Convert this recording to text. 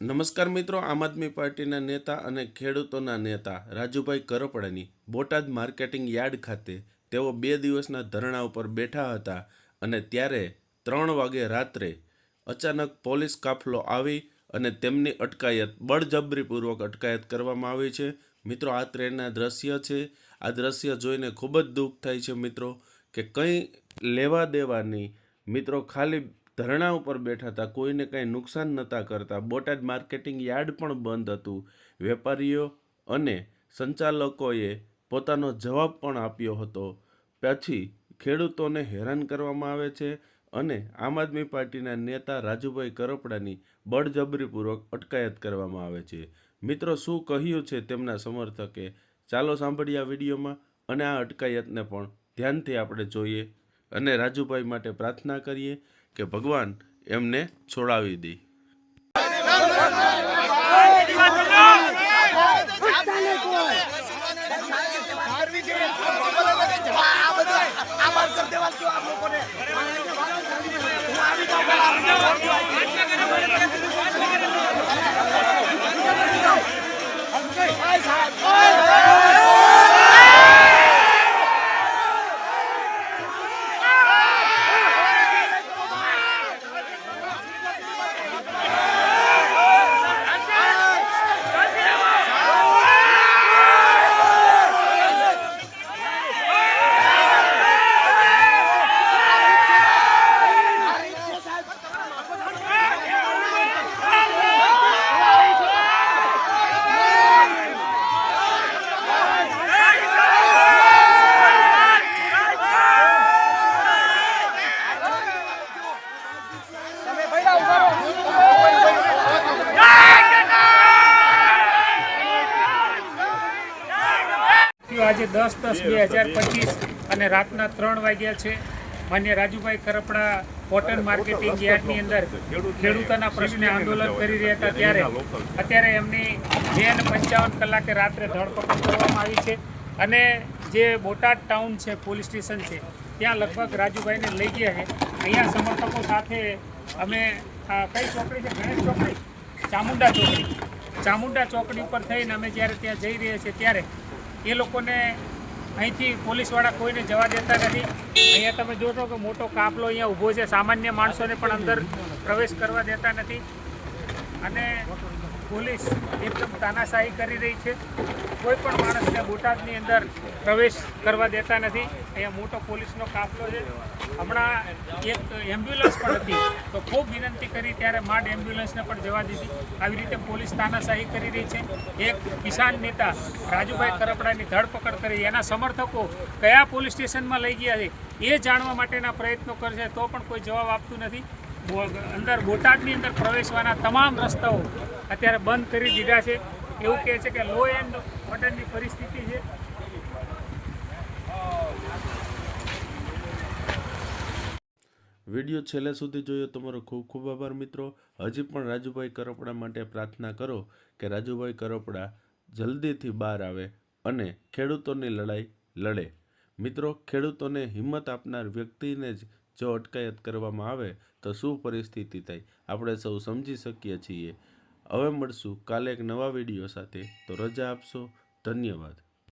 નમસ્કાર મિત્રો, આમ આદમી પાર્ટીના નેતા અને ખેડૂતોના નેતા રાજુભાઈ કરપડાની બોટાદ માર્કેટિંગ યાર્ડ ખાતે તેઓ બે દિવસના ધરણા ઉપર બેઠા હતા અને ત્યારે ત્રણ વાગે રાત્રે અચાનક પોલીસ કાફલો આવી અને તેમની અટકાયત, બળજબરીપૂર્વક અટકાયત કરવામાં આવી છે. મિત્રો, આ ટ્રેનના દ્રશ્ય છે. આ દ્રશ્ય જોઈને ખૂબ જ દુઃખ થાય છે મિત્રો કે કંઈ લેવા દેવાની મિત્રો ખાલી ધરણા ઉપર બેઠા હતા, કોઈને કંઈ નુકસાન નહોતા કરતા. બોટાદ માર્કેટિંગ યાર્ડ પણ બંધ હતું. વેપારીઓ અને સંચાલકોએ પોતાનો જવાબ પણ આપ્યો હતો. પછી ખેડૂતોને હેરાન કરવામાં આવે છે અને આમ આદમી પાર્ટીના નેતા રાજુભાઈ કરપડાની બળજબરીપૂર્વક અટકાયત કરવામાં આવે છે. મિત્રો, શું કહ્યું છે તેમના સમર્થકે? ચાલો સાંભળીએ આ વિડીયોમાં અને આ અટકાયતને પણ ધ્યાનથી આપણે જોઈએ અને રાજુભાઈ માટે પ્રાર્થના કરીએ. કે ભગવાન એમને છોડાવી દે. થયું આજે દસ દસ બે હજાર પચીસ અને રાતના ત્રણ વાગ્યા છે. માન્ય રાજુભાઈ કરપડા કોટન માર્કેટિંગ યાર્ડની અંદર ખેડૂતોના પ્રશ્ને આંદોલન કરી રહ્યા હતા ત્યારે. અત્યારે એમની બે અને પંચાવન કલાકે રાત્રે ધરપકડ કરવામાં આવી છે અને જે બોટાદ ટાઉન છે, પોલીસ સ્ટેશન છે, ત્યાં લગભગ રાજુભાઈને લઈ ગયા છે. અહીંયા સમર્થકો સાથે અમે કઈ ચોકડી છે? ગણેશ ચોકડી? ચામુંડા ચોકડી. ચામુંડા ચોકડી ઉપર થઈને અમે જ્યારે ત્યાં જઈ રહ્યા છીએ ત્યારે એ લોકોને અહીંથી પોલીસવાળા કોઈને જવા દેતા નથી. અહીંયા તમે જોશો કે મોટો કાફલો અહીંયા ઊભો છે. સામાન્ય માણસોને પણ અંદર પ્રવેશ કરવા દેતા નથી. અને પોલીસ એકદમ તાનાશાહી કરી રહી છે. કોઈ પણ માણસને બોટાદની અંદર પ્રવેશ કરવા દેતા નથી. અહીંયા મોટો પોલીસનો કાફલો છે. હમણાં એક એમ્બ્યુલન્સ પણ હતી. તો ખૂબ વિનંતી કરી ત્યારે માંડ એમ્બ્યુલન્સને પણ જવા દીધી. આવી રીતે પોલીસ તાનાશાહી કરી રહી છે. એક કિસાન નેતા રાજુભાઈ કરપડાની ધરપકડ કરી. એના સમર્થકો કયા પોલીસ સ્ટેશનમાં લઈ ગયા છે એ જાણવા માટેના પ્રયત્નો કરશે તો પણ કોઈ જવાબ આપતું નથી. અંદર બોટાદની અંદર પ્રવેશવાના તમામ રસ્તાઓ અત્યારે બંધ કરી દીધા છે. એવું કહે છે કે લો એન્ડ ઓર્ડરની પરિસ્થિતિ છે. વીડિયો છેલ્લે સુધી જોયો તમારો ખૂબ ખૂબ આભાર મિત્રો. હજી પણ રાજુભાઈ કરોપડા માટે પ્રાર્થના કરો કે રાજુભાઈ કરપડા જલ્દીથી બહાર આવે અને ખેડૂતોની લડાઈ લડે. મિત્રો, ખેડૂતોને હિંમત આપનાર વ્યક્તિને જ જો અટકાયત કરવામાં આવે, તો શું પરિસ્થિતિ થાય આપણે સૌ સમજી શકીએ છીએ. હવે મળશું કાલે એક નવા વીડિયો સાથે. તો રજા આપશો. ધન્યવાદ.